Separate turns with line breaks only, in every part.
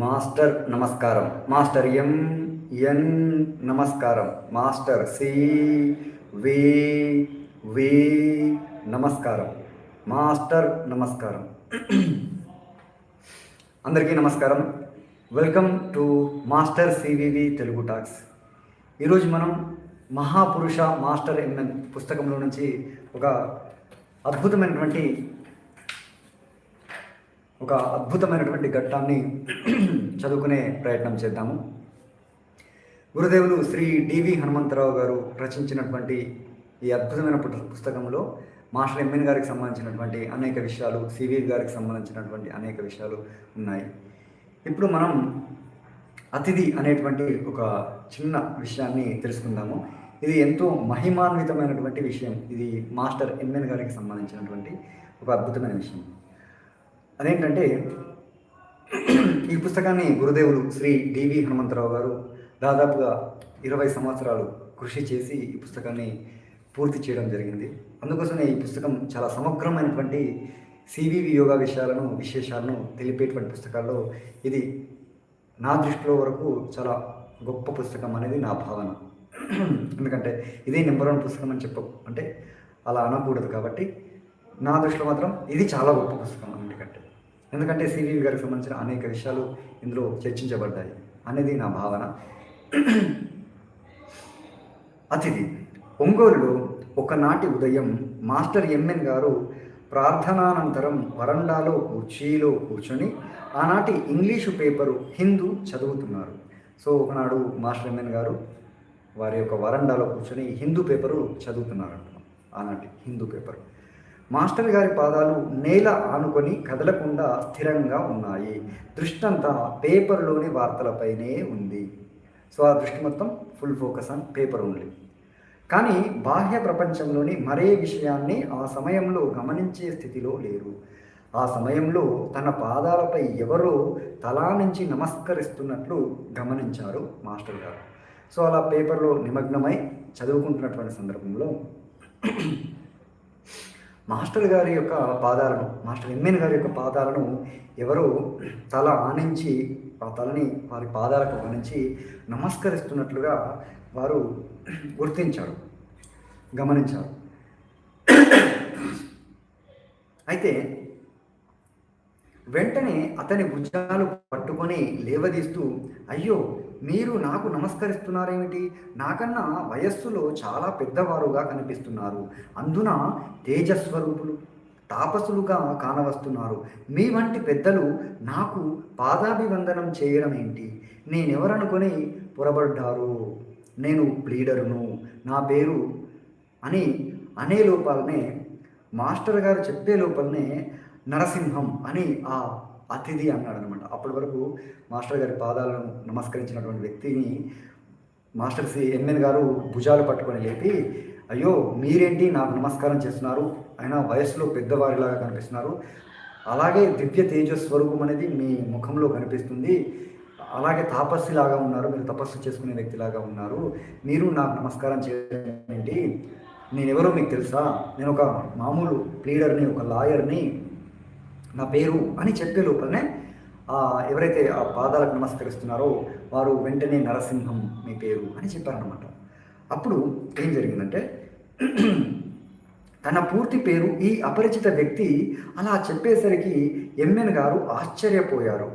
Master నమస్కారం. Master ఎం ఎన్ నమస్కారం. Master C వి వి నమస్కారం. మాస్టర్ నమస్కారం. అందరికీ నమస్కారం. Welcome to master CVV Telugu talks. ఈరోజు మనం మహాపురుష మాస్టర్ ఎంఎన్ పుస్తకంలో నుంచి ఒక అద్భుతమైనటువంటి ఒక అద్భుతమైనటువంటి ఘట్టాన్ని చదువుకునే ప్రయత్నం చేద్దాము. గురుదేవులు శ్రీ డివి హనుమంతరావు గారు రచించినటువంటి ఈ అద్భుతమైన పుస్తకంలో మాస్టర్ ఎంఎన్ గారికి సంబంధించినటువంటి అనేక విషయాలు సివి గారికి సంబంధించినటువంటి అనేక విషయాలు ఉన్నాయి. ఇప్పుడు మనం అతిథి అనేటువంటి ఒక చిన్న విషయాన్ని తెలుసుకుందాము. ఇది ఎంతో మహిమాన్వితమైనటువంటి విషయం. ఇది మాస్టర్ ఎంఎన్ గారికి సంబంధించినటువంటి ఒక అద్భుతమైన విషయం. అదేంటంటే ఈ పుస్తకాన్ని గురుదేవులు శ్రీ డివి హనుమంతరావు గారు దాదాపుగా ఇరవై సంవత్సరాలు కృషి చేసి ఈ పుస్తకాన్ని పూర్తి చేయడం జరిగింది. అందుకోసమే ఈ పుస్తకం చాలా సమగ్రమైనటువంటి సివివి యోగా విషయాలను విశేషాలను తెలిపేటువంటి పుస్తకాల్లో ఇది నా దృష్టిలో వరకు చాలా గొప్ప పుస్తకం అనేది నా భావన. ఎందుకంటే ఇదే నెంబర్ వన్ పుస్తకం అని చెప్ప అంటే అలా అనకూడదు కాబట్టి నా దృష్టిలో మాత్రం ఇది చాలా గొప్ప పుస్తకం. అన్నిటికంటే ఎందుకంటే సివివి గారికి సంబంధించిన అనేక విషయాలు ఇందులో చర్చించబడ్డాయి అనేది నా భావన. అతిథి ఒంగోలులో ఒకనాటి ఉదయం మాస్టర్ ఎంఎన్ గారు ప్రార్థనానంతరం వరండాలో కుర్చీలో కూర్చొని ఆనాటి ఇంగ్లీషు పేపరు హిందూ చదువుతున్నారు. సో ఒకనాడు మాస్టర్ ఎంఎన్ గారు వారి యొక్క వరండాలో కూర్చొని హిందూ పేపరు చదువుతున్నారంట. ఆనాటి హిందూ పేపర్. మాస్టర్ గారి పాదాలు నేల ఆనుకొని కదలకుండా స్థిరంగా ఉన్నాయి. దృష్టి అంతా పేపర్లోని వార్తలపైనే ఉంది. సో ఆ దృష్టి మొత్తం full focus on paper only. కానీ బాహ్య ప్రపంచంలోని మరే విషయాన్ని ఆ సమయంలో గమనించే స్థితిలో లేరు. ఆ సమయంలో తన పాదాలపై ఎవరో తలా నుంచి నమస్కరిస్తున్నట్లు గమనించారు మాస్టర్ గారు. సో అలా పేపర్లో నిమగ్నమై చదువుకుంటున్నటువంటి సందర్భంలో మాస్టర్ గారి యొక్క పాదాలను మాస్టర్ ఎంఎన్ గారి యొక్క పాదాలను ఎవరో తల ఆనించి ఆ తలని వారి పాదాలకు ఆనించి నమస్కరిస్తున్నట్లుగా వారు గుర్తించారు గమనించారు. అయితే వెంటనే అతని భుజాలు పట్టుకొని లేవదీస్తూ అయ్యో మీరు నాకు నమస్కరిస్తున్నారేమిటి? నాకన్నా వయస్సులో చాలా పెద్దవారుగా కనిపిస్తున్నారు. అందున తేజస్వరూపులు తాపసులుగా కానవస్తున్నారు. మీ వంటి పెద్దలు నాకు పాదాభివందనం చేయడం ఏంటి నేనెవరనుకొని పొరబడ్డారు? నేను ప్లీడరును. నా పేరు అని అనే లోపలనే మాస్టర్ గారు చెప్పే లోపలనే నరసింహం అని ఆ అతిథి అన్నాడు అనమాట అప్పటి వరకు మాస్టర్ గారి పాదాలను నమస్కరించినటువంటి వ్యక్తిని మాస్టర్ సి ఎంఎన్ గారు భుజాలు పట్టుకొని లేపి అయ్యో మీరేంటి నాకు నమస్కారం చేస్తున్నారు? ఆయన వయసులో పెద్దవారిలాగా కనిపిస్తున్నారు. అలాగే దివ్య తేజస్వరూపం అనేది మీ ముఖంలో కనిపిస్తుంది. అలాగే తాపస్సులాగా ఉన్నారు. మీరు తపస్సు చేసుకునే వ్యక్తిలాగా ఉన్నారు. మీరు నాకు నమస్కారం చేయడం. ఏంటి నేనెవరో మీకు తెలుసా? నేను ఒక మామూలు ప్లీడర్ని ఒక లాయర్ని నా పేరు అని చెప్పే లోపలనే ఎవరైతే ఆ పాదాలకు నమస్కరిస్తున్నారో వారు వెంటనే నరసింహం మీ పేరు అని చెప్పారనమాట అప్పుడు ఏం జరిగిందంటే తన పూర్తి పేరు ఈ అపరిచిత వ్యక్తి అలా చెప్పేసరికి ఎంఎన్ గారు ఆశ్చర్యపోయారు.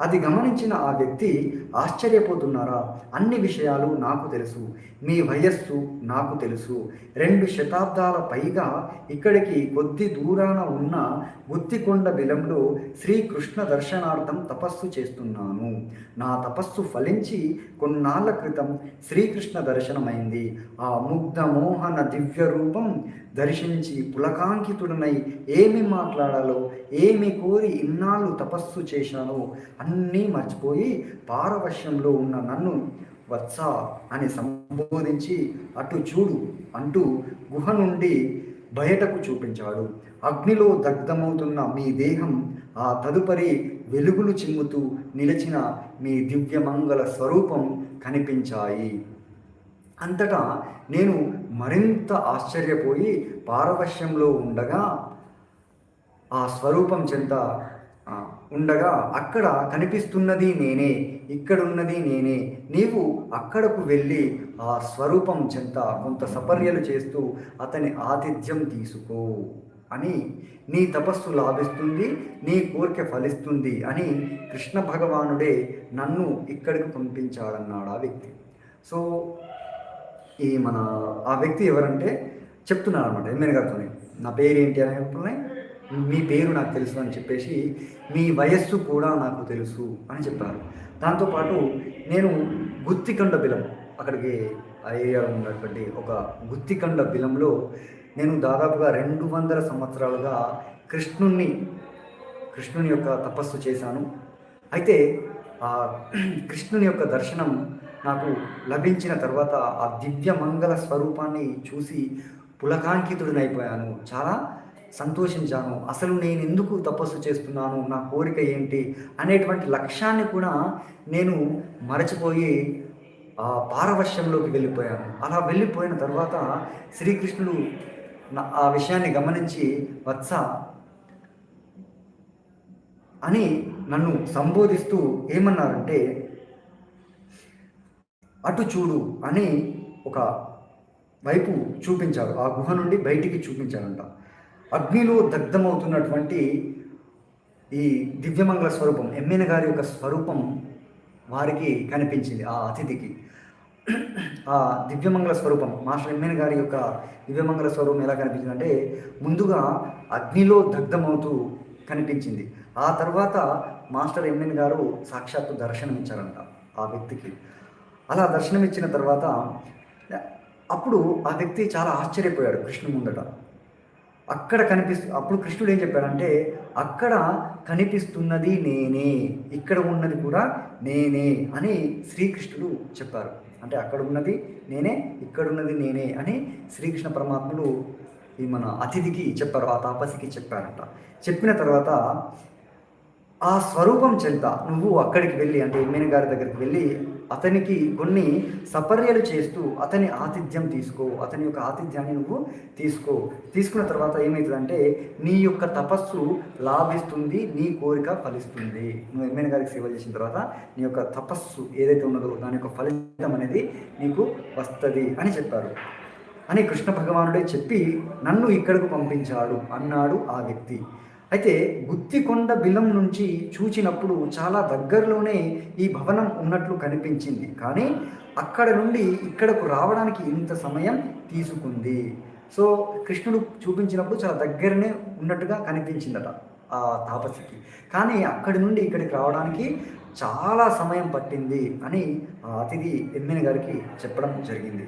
అది గమనించిన ఆ వ్యక్తి ఆశ్చర్యపోతున్నారా? అన్ని విషయాలు నాకు తెలుసు. మీ వయస్సు నాకు తెలుసు. రెండు శతాబ్దాల పైగా ఇక్కడికి కొద్ది దూరాన ఉన్న గుత్తికొండ బిలంలో శ్రీకృష్ణ దర్శనార్థం తపస్సు చేస్తున్నాను. నా తపస్సు ఫలించి కొన్నాళ్ళ క్రితం శ్రీకృష్ణ దర్శనమైంది. ఆ ముగ్ధ మోహన దివ్య రూపం దర్శించి పులకాంకితుడనై ఏమి మాట్లాడాలో ఏమి కోరి ఇన్నాళ్ళు తపస్సు చేశానో అన్నీ మర్చిపోయి పారవశ్యంలో ఉన్న నన్ను వత్స అని సంబోధించి అటు చూడు అంటూ గుహ నుండి బయటకు చూపించాడు. అగ్నిలో దగ్ధమవుతున్న మీ దేహం ఆ తదుపరి వెలుగులు చిమ్ముతూ నిలిచిన మీ దివ్యమంగళ స్వరూపం కనిపించాయి. అంతటా నేను మరింత ఆశ్చర్యపోయి పారవశ్యంలో ఉండగా ఆ స్వరూపం చెంత ఉండగా అక్కడ కనిపిస్తున్నది నేనే ఇక్కడున్నది నేనే. నీవు అక్కడకు వెళ్ళి ఆ స్వరూపం చెంత కొంత సపర్యలు చేస్తూ అతని ఆతిథ్యం తీసుకో అని నీ తపస్సు లాభిస్తుంది నీ కోరిక ఫలిస్తుంది అని కృష్ణ భగవానుడే నన్ను ఇక్కడికి పంపించాడన్నాడు ఆ వ్యక్తి. సో ఈ మన ఆ వ్యక్తి ఎవరంటే చెప్తున్నాను అనమాట ఎమ్మెన్ గారితో నా పేరు ఏంటి అని చెప్పగానే, మీ పేరు నాకు తెలుసు అని చెప్పేసి మీ వయస్సు కూడా నాకు తెలుసు అని చెప్పారు. దాంతోపాటు నేను గుత్తికండ బిలం అక్కడికి ఆ ఏరియాలో ఉన్నటువంటి ఒక గుత్తికండ బిలంలో నేను దాదాపుగా రెండు వందల సంవత్సరాలుగా కృష్ణుణ్ణి కృష్ణుని యొక్క తపస్సు చేశాను. అయితే ఆ కృష్ణుని యొక్క దర్శనం నాకు లభించిన తర్వాత ఆ దివ్య మంగళ స్వరూపాన్ని చూసి పులకాంకితుడినైపోయాను. చాలా సంతోషించాను. అసలు నేను ఎందుకు తపస్సు చేస్తున్నాను? నా కోరిక ఏంటి? అనేటువంటి లక్ష్యాన్ని కూడా నేను మరచిపోయి ఆ పారవశ్యంలోకి వెళ్ళిపోయాను. అలా వెళ్ళిపోయిన తర్వాత శ్రీకృష్ణుడు నా- ఆ విషయాన్ని గమనించి వత్స అని నన్ను సంబోధిస్తూ ఏమన్నారంటే అటు చూడు అని ఒక వైపు చూపించారు. ఆ గుహ నుండి బయటికి చూపించారంట. అగ్నిలో దగ్ధమవుతున్నటువంటి ఈ దివ్యమంగళ స్వరూపం ఎమ్మెన్ గారి యొక్క స్వరూపం వారికి కనిపించింది ఆ అతిథికి. ఆ దివ్యమంగళ స్వరూపం మాస్టర్ ఎమ్మెన్ గారి యొక్క దివ్యమంగళ స్వరూపం ఎలా కనిపించింది అంటే ముందుగా అగ్నిలో దగ్ధమవుతూ కనిపించింది. ఆ తర్వాత మాస్టర్ ఎమ్మెన్ గారు సాక్షాత్తు దర్శనమిచ్చారంట ఆ వ్యక్తికి. అలా దర్శనం ఇచ్చిన తర్వాత అప్పుడు ఆ వ్యక్తి చాలా ఆశ్చర్యపోయాడు కృష్ణు ముందట. అక్కడ కనిపిస్తు అప్పుడు కృష్ణుడు ఏం చెప్పాడంటే అక్కడ కనిపిస్తున్నది నేనే ఇక్కడ ఉన్నది కూడా నేనే అని శ్రీకృష్ణుడు చెప్పారు. అంటే అక్కడ ఉన్నది నేనే ఇక్కడ ఉన్నది నేనే అని శ్రీకృష్ణ పరమాత్ముడు ఈ మన అతిథికి చెప్పారు ఆ తాపసికి చెప్పారంట. చెప్పిన తర్వాత ఆ స్వరూపం చెంత నువ్వు అక్కడికి వెళ్ళి అంటే ఎమ్మెన్ గారి దగ్గరికి వెళ్ళి అతనికి కొన్ని సపర్యలు చేస్తూ అతని ఆతిథ్యం తీసుకో అతని యొక్క ఆతిథ్యాన్ని నువ్వు తీసుకో. తీసుకున్న తర్వాత ఏమవుతుందంటే నీ యొక్క తపస్సు లాభిస్తుంది నీ కోరిక ఫలిస్తుంది. నువ్వు ఎమ్మెన్ గారికి సేవ చేసిన తర్వాత నీ యొక్క తపస్సు ఏదైతే ఉన్నదో దాని యొక్క ఫలితం అనేది నీకు వస్తుంది అని చెప్పారు. అని కృష్ణ భగవానుడే చెప్పి నన్ను ఇక్కడకు పంపించాడు అన్నాడు ఆ వ్యక్తి. అయితే గుత్తికొండ బిలం నుంచి చూచినప్పుడు చాలా దగ్గరలోనే ఈ భవనం ఉన్నట్లు కనిపించింది. కానీ అక్కడ నుండి ఇక్కడకు రావడానికి ఇంత సమయం తీసుకుంది. సో కృష్ణుడు చూపించినప్పుడు చాలా దగ్గరనే ఉన్నట్టుగా కనిపించిందట ఆ తాపసికి. కానీ అక్కడి నుండి ఇక్కడికి రావడానికి చాలా సమయం పట్టింది అని ఆ అతిథి ఎమ్మెన్ గారికి చెప్పడం జరిగింది.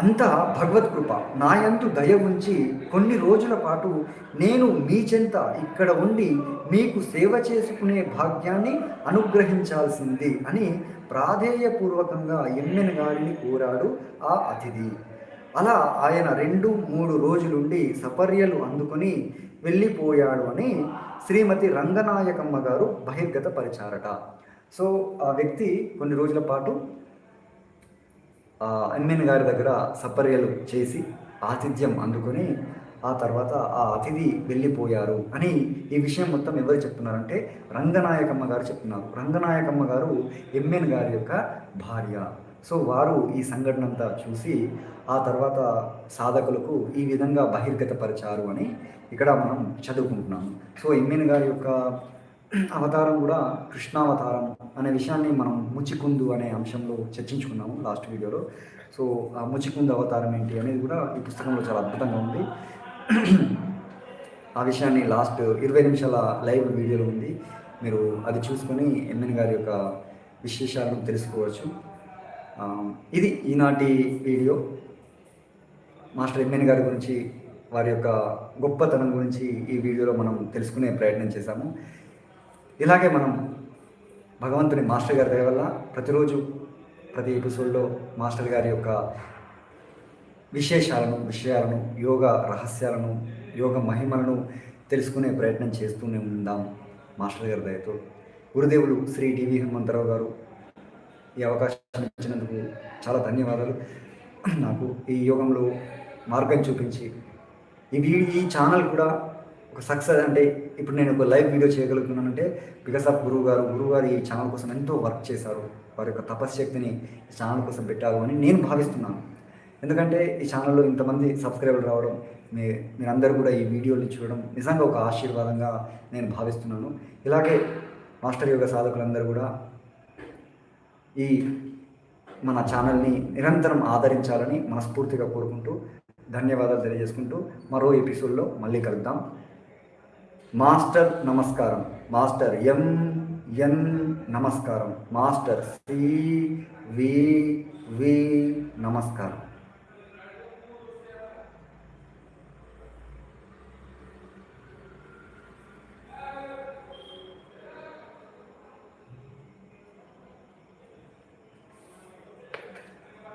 అంతా భగవత్ కృప. నాయందు దయ ఉంచి కొన్ని రోజుల పాటు నేను మీ చెంత ఇక్కడ ఉండి మీకు సేవ చేసుకునే భాగ్యాన్ని అనుగ్రహించాల్సింది అని ప్రాధేయపూర్వకంగా ఎమ్మెన్ గారిని కోరాడు ఆ అతిథి. అలా ఆయన రెండు మూడు రోజులుండి సపర్యలు అందుకొని వెళ్ళిపోయాడు అని శ్రీమతి రంగనాయకమ్మ గారు బహిర్గతపరిచారట. సో ఆ వ్యక్తి కొన్ని రోజుల పాటు ఆ గారి దగ్గర సపర్యలు చేసి ఆతిథ్యం అందుకొని ఆ తర్వాత ఆ అతిథి వెళ్ళిపోయారు అని ఈ విషయం మొత్తం ఎవరు చెప్తున్నారంటే రంగనాయకమ్మ గారు చెప్తున్నారు. రంగనాయకమ్మ గారు ఎంఎన్ గారి యొక్క భార్య. సో వారు ఈ సంఘటన అంతా చూసి ఆ తర్వాత సాధకులకు ఈ విధంగా బహిర్గతపరిచారు అని ఇక్కడ మనం చదువుకుంటున్నాము. సో ఎంఎన్ గారి యొక్క అవతారం కూడా కృష్ణావతారం అనే విషయాన్ని మనం ముచికుందు అనే అంశంలో చర్చించుకున్నాము లాస్ట్ వీడియోలో. సో ఆ ముచికుందు అవతారం ఏంటి అనేది కూడా ఈ పుస్తకంలో చాలా అద్భుతంగా ఉంది. ఆ విషయాన్ని లాస్ట్ ఇరవై నిమిషాల లైవ్ వీడియోలో ఉంది. మీరు అది చూసుకొని ఎన్ఎన్ గారి యొక్క విశేషాలను తెలుసుకోవచ్చు. ఇది ఈనాటి వీడియో. మాస్టర్ ఎంఎన్ గారి గురించి వారి యొక్క గొప్పతనం గురించి ఈ వీడియోలో మనం తెలుసుకునే ప్రయత్నం చేశాము. ఇలాగే మనం భగవంతుని మాస్టర్ గారి దయ వల్ల ప్రతిరోజు ప్రతి ఎపిసోడ్లో మాస్టర్ గారి యొక్క విశేషాలను విషయాలను యోగ రహస్యాలను యోగ మహిమలను తెలుసుకునే ప్రయత్నం చేస్తూనే ఉందాం మాస్టర్ గారి దయతో. గురుదేవులు శ్రీ డివి హనుమంతరావు గారు ఈ అవకాశం ఇచ్చినందుకు చాలా ధన్యవాదాలు. నాకు ఈ యోగంలో మార్గం చూపించి ఈ ఈ ఛానల్ కూడా ఒక సక్సెస్ అంటే ఇప్పుడు నేను ఒక లైవ్ వీడియో చేయగలుగుతున్నానంటే బికాస్ ఆఫ్ గురువు గారు గురువు గారు ఈ ఛానల్ కోసం ఎంతో వర్క్ చేశారు. వారి యొక్క తపశ్శక్తిని ఈ ఛానల్ కోసం పెట్టారు అని నేను భావిస్తున్నాను. ఎందుకంటే ఈ ఛానల్లో ఇంతమంది సబ్స్క్రైబర్ రావడం మీ మీరందరూ కూడా ఈ వీడియోని చూడడం నిజంగా ఒక ఆశీర్వాదంగా నేను భావిస్తున్నాను. ఇలాగే మాస్టర్ యోగ సాధకులందరూ కూడా ఈ మన ఛానల్ని నిరంతరం ఆదరించాలని మనస్ఫూర్తిగా కోరుకుంటూ ధన్యవాదాలు తెలియజేసుకుంటూ మరో ఎపిసోడ్లో మళ్ళీ కలుద్దాం. మాస్టర్ నమస్కారం. మాస్టర్ ఎం ఎన్ నమస్కారం. మాస్టర్ సి వి వి నమస్కారం.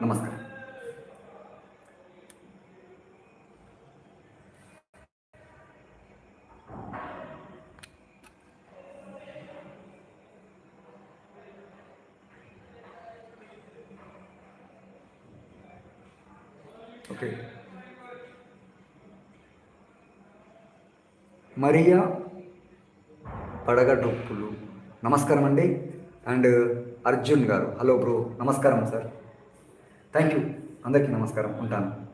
నమస్కారం. ఓకే. మరియా పడగటొప్పులు నమస్కారం అండి. And Arjun garu. Hello bro. నమస్కారం సార్. థ్యాంక్ యూ అందరికీ నమస్కారం. ఉంటాను.